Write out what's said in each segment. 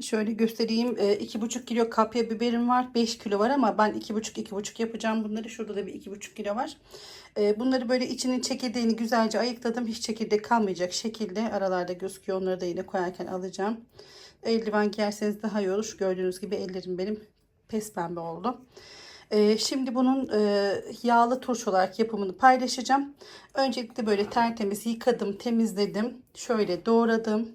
Şöyle göstereyim. Ee, iki buçuk kilo kapya biberim var. 5 kilo var ama ben iki buçuk iki buçuk yapacağım bunları. Şurada da bir iki buçuk kilo var. Ee, bunları böyle içinin çekirdeğini güzelce ayıkladım. Hiç çekirdek kalmayacak şekilde aralarda gözüküyor. Onları da yine koyarken alacağım. Eldiven giyerseniz daha iyi olur. Gördüğünüz gibi ellerim benim pes pembe oldu. Ee, şimdi bunun e, yağlı turş olarak yapımını paylaşacağım. Öncelikle böyle tertemiz yıkadım, temizledim. Şöyle doğradım.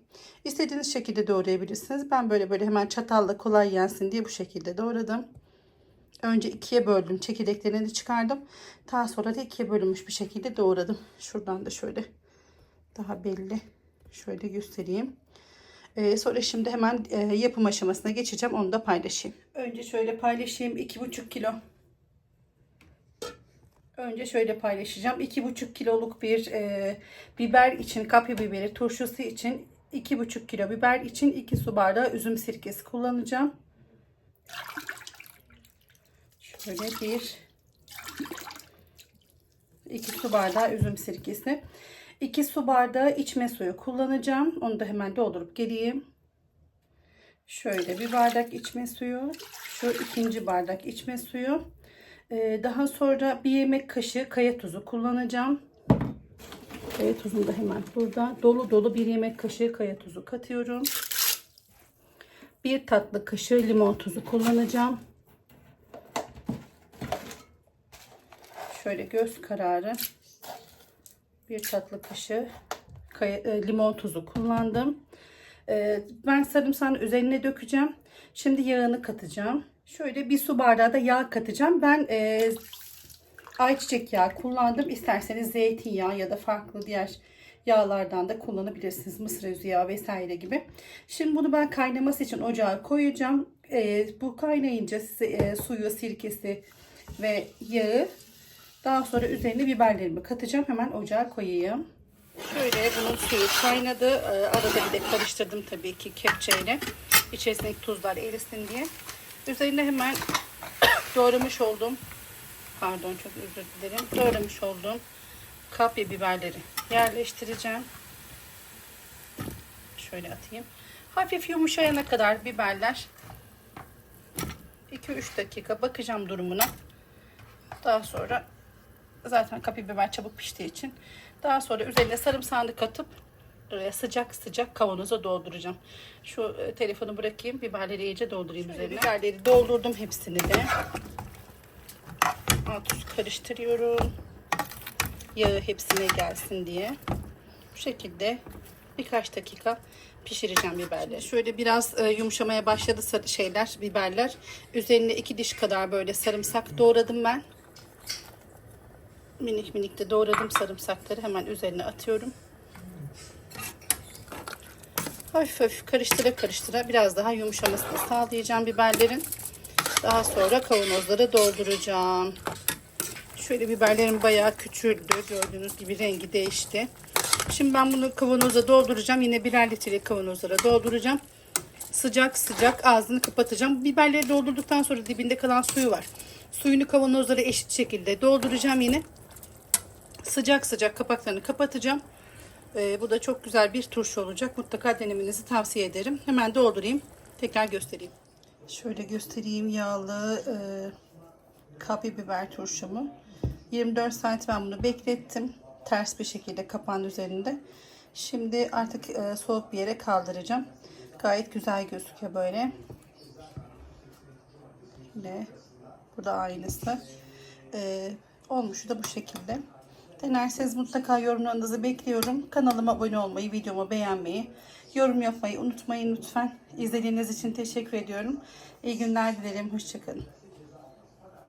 İstediğiniz şekilde doğrayabilirsiniz. Ben böyle böyle hemen çatalla kolay yensin diye bu şekilde doğradım. Önce ikiye böldüm. Çekirdeklerini çıkardım. Daha sonra da ikiye bölünmüş bir şekilde doğradım. Şuradan da şöyle daha belli. Şöyle göstereyim. Ee, sonra şimdi hemen e, yapım aşamasına geçeceğim. Onu da paylaşayım. Önce şöyle paylaşayım. 2,5 kilo. Önce şöyle paylaşacağım. 2,5 kiloluk bir e, biber için, kapya biberi turşusu için 2,5 kilo biber için 2 su bardağı üzüm sirkesi kullanacağım. Şöyle bir 2 su bardağı üzüm sirkesi. 2 su bardağı içme suyu kullanacağım. Onu da hemen doldurup geleyim. Şöyle bir bardak içme suyu. Şu ikinci bardak içme suyu. Ee, daha sonra bir yemek kaşığı kaya tuzu kullanacağım. Kaya tuzum da hemen burada. Dolu dolu bir yemek kaşığı kaya tuzu katıyorum. Bir tatlı kaşığı limon tuzu kullanacağım. Şöyle göz kararı bir tatlı kaşığı e, limon tuzu kullandım. E, ben sarımsağın üzerine dökeceğim. Şimdi yağını katacağım. Şöyle bir su bardağı da yağ katacağım. Ben e, ayçiçek yağı kullandım. İsterseniz zeytinyağı ya da farklı diğer yağlardan da kullanabilirsiniz. Mısır özü yağı vesaire gibi. Şimdi bunu ben kaynaması için ocağa koyacağım. E, bu kaynayınca size, e, suyu, sirkesi ve yağı daha sonra üzerine biberlerimi katacağım. Hemen ocağa koyayım. Şöyle bunun suyu kaynadı. Ee, Arada bir de karıştırdım tabii ki kepçeyle. İçerisindeki tuzlar erisin diye. Üzerine hemen doğramış olduğum pardon çok özür dilerim. Doğramış olduğum kapya biberleri yerleştireceğim. Şöyle atayım. Hafif yumuşayana kadar biberler 2-3 dakika bakacağım durumuna. Daha sonra zaten kapya biber çabuk piştiği için daha sonra üzerine sarımsağını katıp e, sıcak sıcak kavanoza dolduracağım. Şu e, telefonu bırakayım. Biberleri iyice doldurayım üzerine. Biberleri doldurdum hepsini de. Alt üst karıştırıyorum. Yağı hepsine gelsin diye. Bu şekilde birkaç dakika pişireceğim biberleri. Şöyle biraz e, yumuşamaya başladı şeyler, biberler. Üzerine iki diş kadar böyle sarımsak doğradım ben minik minik de doğradım sarımsakları hemen üzerine atıyorum. Hafif hafif karıştıra karıştıra biraz daha yumuşamasını sağlayacağım biberlerin. Daha sonra kavanozlara dolduracağım. Şöyle biberlerim bayağı küçüldü. Gördüğünüz gibi rengi değişti. Şimdi ben bunu kavanoza dolduracağım. Yine birer litrelik kavanozlara dolduracağım. Sıcak sıcak ağzını kapatacağım. Biberleri doldurduktan sonra dibinde kalan suyu var. Suyunu kavanozlara eşit şekilde dolduracağım yine sıcak sıcak kapaklarını kapatacağım. Ee, bu da çok güzel bir turşu olacak. Mutlaka denemenizi tavsiye ederim. Hemen doldurayım. Tekrar göstereyim. Şöyle göstereyim yağlı e, kapya biber turşumu. 24 saat ben bunu beklettim. Ters bir şekilde kapağın üzerinde. Şimdi artık e, soğuk bir yere kaldıracağım. Gayet güzel gözüküyor böyle. Yine bu da aynısı. E, olmuşu da bu şekilde. Denerseniz mutlaka yorumlarınızı bekliyorum. Kanalıma abone olmayı, videomu beğenmeyi, yorum yapmayı unutmayın lütfen. İzlediğiniz için teşekkür ediyorum. İyi günler dilerim. Hoşçakalın.